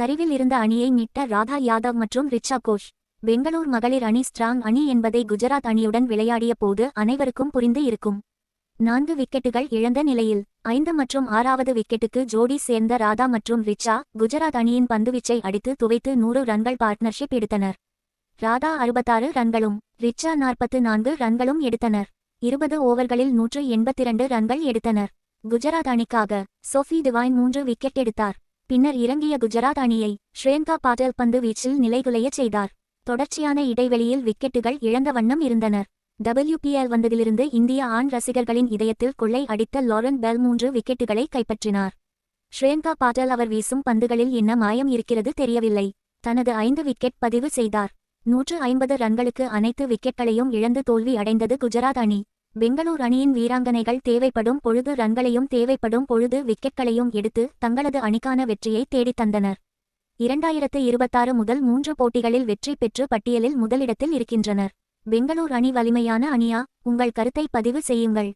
சரிவில் இருந்த அணியை மீட்ட ராதா யாதவ் மற்றும் ரிச்சா கோஷ். பெங்களூர் மகளிர் அணி ஸ்ட்ராங் அணி என்பதை குஜராத் அணியுடன் விளையாடிய போது அனைவருக்கும் புரிந்து இருக்கும். நான்கு விக்கெட்டுகள் இழந்த நிலையில் ஐந்து மற்றும் ஆறாவது விக்கெட்டுக்கு ஜோடி சேர்ந்த ராதா மற்றும் ரிச்சா குஜராத் அணியின் பந்துவீச்சை அடித்து துவைத்து நூறு ரன்கள் பார்ட்னர்ஷிப் எடுத்தனர். ராதா அறுபத்தாறு ரன்களும் ரிச்சா நாற்பத்து நான்கு ரன்களும் எடுத்தனர். இருபது ஓவர்களில் நூற்று எண்பத்திரண்டு ரன்கள் எடுத்தனர். குஜராத் அணிக்காக சோஃபி டிவைன் மூன்று விக்கெட் எடுத்தார். பின்னர் இறங்கிய குஜராத் அணியை ஸ்ரேங்கா பாட்டல் பந்து வீச்சில் நிலைகுலையச் செய்தார். தொடர்ச்சியான இடைவெளியில் விக்கெட்டுகள் இழந்த வண்ணம் இருந்தனர். டபிள்யூபிஎல் வந்ததிலிருந்து இந்திய ஆண் ரசிகர்களின் இதயத்தில் கொள்ளை அடித்த லாரன் பெல் மூன்று விக்கெட்டுகளை கைப்பற்றினார். ஸ்ரேங்கா பாட்டல் அவர் வீசும் பந்துகளில் என்ன மாயம் இருக்கிறது தெரியவில்லை. தனது ஐந்து விக்கெட் பதிவு செய்தார். நூற்று ஐம்பது ரன்களுக்கு அனைத்து விக்கெட்களையும் இழந்து தோல்வி அடைந்தது குஜராத் அணி. பெங்களூர் அணியின் வீராங்கனைகள் தேவைப்படும் பொழுது ரன்களையும் தேவைப்படும் பொழுது விக்கெட்களையும் எடுத்து தங்களது அணிக்கான வெற்றியை தேடித் தந்தனர். இரண்டாயிரத்து இருபத்தாறு முதல் மூன்று போட்டிகளில் வெற்றி பெற்று பட்டியலில் முதலிடத்தில் இருக்கின்றனர். பெங்களூர் அணி வலிமையான அணியா? உங்கள் கருத்தை பதிவு செய்யுங்கள்.